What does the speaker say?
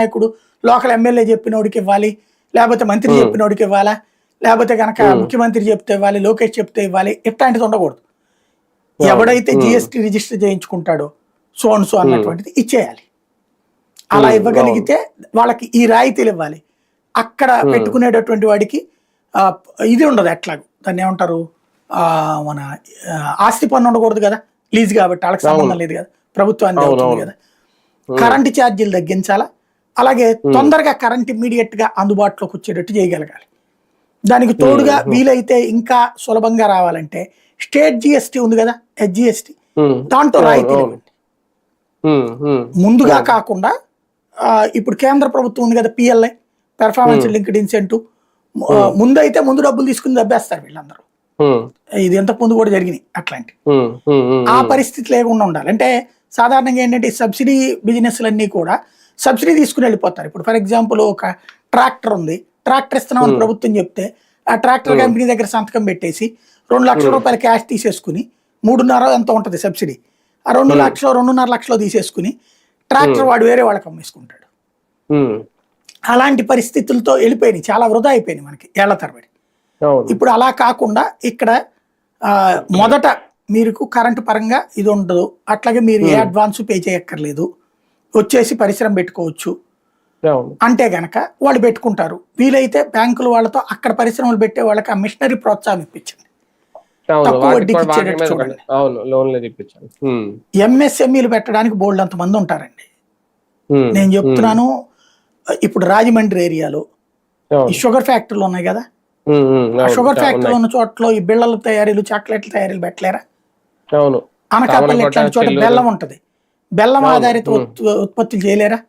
నాయకుడు local MLA చెప్పినోడికి ఇవ్వాలి లేకపోతే మంత్రి. చెప్పినోడికి ఇవ్వాలా లేకపోతే కనుక. ముఖ్యమంత్రి చెప్తే ఇవ్వాలి లోకేష్ చెప్తే ఇవ్వాలి ఇట్లాంటిది ఉండకూడదు. ఎవడైతే. జిఎస్టీ రిజిస్టర్ చేయించుకుంటాడో సో అండ్ సో అన్నటువంటిది ఇచ్చేయాలి అలా. ఇవ్వగలిగితే వాళ్ళకి ఈ రాయితీలు ఇవ్వాలి అక్కడ. పెట్టుకునేటటువంటి వాడికి ఇది ఉండదు ఎట్లాగో దాన్ని ఏమంటారు ఆ, మన ఆస్తి పన్ను ఉండకూడదు కదా లీజ్ కాబట్టి వాళ్ళకి సంబంధం. లేదు కదా ప్రభుత్వానికి అవును, అవుతుంది. కదా కరెంటు ఛార్జీలు తగ్గించాలా అలాగే తొందరగా కరెంట్ ఇమ్మీడియట్గా అందుబాటులోకి వచ్చేటట్టు చేయగలగాలి. దానికి తోడుగా. వీలైతే ఇంకా సులభంగా రావాలంటే స్టేట్ జిఎస్టీ ఉంది కదా హెచ్జిఎస్టీ దాంట్లో రాయితీ ముందుగా కాకుండా ఇప్పుడు కేంద్ర ప్రభుత్వం ఉంది కదా పిఎల్ఐ పెర్ఫార్మెన్స్. లింక్డ్ ఇన్సెంటివ్ ముందైతే ముందు డబ్బులు తీసుకుని దబ్బేస్తారు వీళ్ళందరూ. ఇది ఇంతకు ముందు కూడా జరిగినాయి అట్లాంటి. ఆ పరిస్థితి లేకుండా ఉండాలి. అంటే సాధారణంగా ఏంటంటే సబ్సిడీ బిజినెస్లన్నీ కూడా సబ్సిడీ తీసుకుని వెళ్ళిపోతారు. ఇప్పుడు ఫర్ ఎగ్జాంపుల్ ఒక ట్రాక్టర్ ఉంది. ట్రాక్టర్ ఇస్తున్నామని Hmm. ప్రభుత్వం చెప్తే ఆ ట్రాక్టర్ Hmm. కంపెనీ దగ్గర సంతకం పెట్టేసి రెండు లక్షల Hmm. రూపాయలు క్యాష్ తీసేసుకుని మూడున్నర ఎంత ఉంటుంది సబ్సిడీ. ఆ రెండు. లక్షలు రెండున్నర లక్షలు తీసేసుకుని ట్రాక్టర్ వాడు వేరే వాళ్ళకి అమ్మేసుకుంటాడు అలాంటి పరిస్థితులతో వెళ్ళిపోయినాయి. చాలా వృధా అయిపోయినాయి మనకి ఏళ్ళ తరబడి. ఇప్పుడు అలా కాకుండా ఇక్కడ మొదట మీకు కరెంటు పరంగా ఇది ఉండదు. అట్లాగే మీరు ఏ. అడ్వాన్స్ పే చేయక్కర్లేదు. వచ్చేసి పరిశ్రమ పెట్టుకోవచ్చు. అంటే గనక వాళ్ళు పెట్టుకుంటారు. వీలైతే బ్యాంకుల వాళ్ళతో అక్కడ పరిశ్రమలు పెట్టే వాళ్ళకి ఆ మిషనరీ ప్రోత్సాహం ఇప్పించండి. ఎంఎస్ఎంఈలు పెట్టడానికి బోల్డ్ అంత మంది ఉంటారండి నేను చెప్తున్నాను ఇప్పుడు రాజమండ్రి ఏరియాలో ఈ షుగర్ ఫ్యాక్టరీలు ఉన్నాయి కదా? షుగర్ ఫ్యాక్టరీలు. ఉన్న చోట్ల ఈ బిళ్ళల తయారీలు చాక్లెట్ల తయారీలు పెట్టలేరా? అనకాపల్లి ఇట్లాంటి చోట. బెల్లం ఉంటది. బెల్లం ఆధారిత ఉత్పత్తులు చేయలేరా?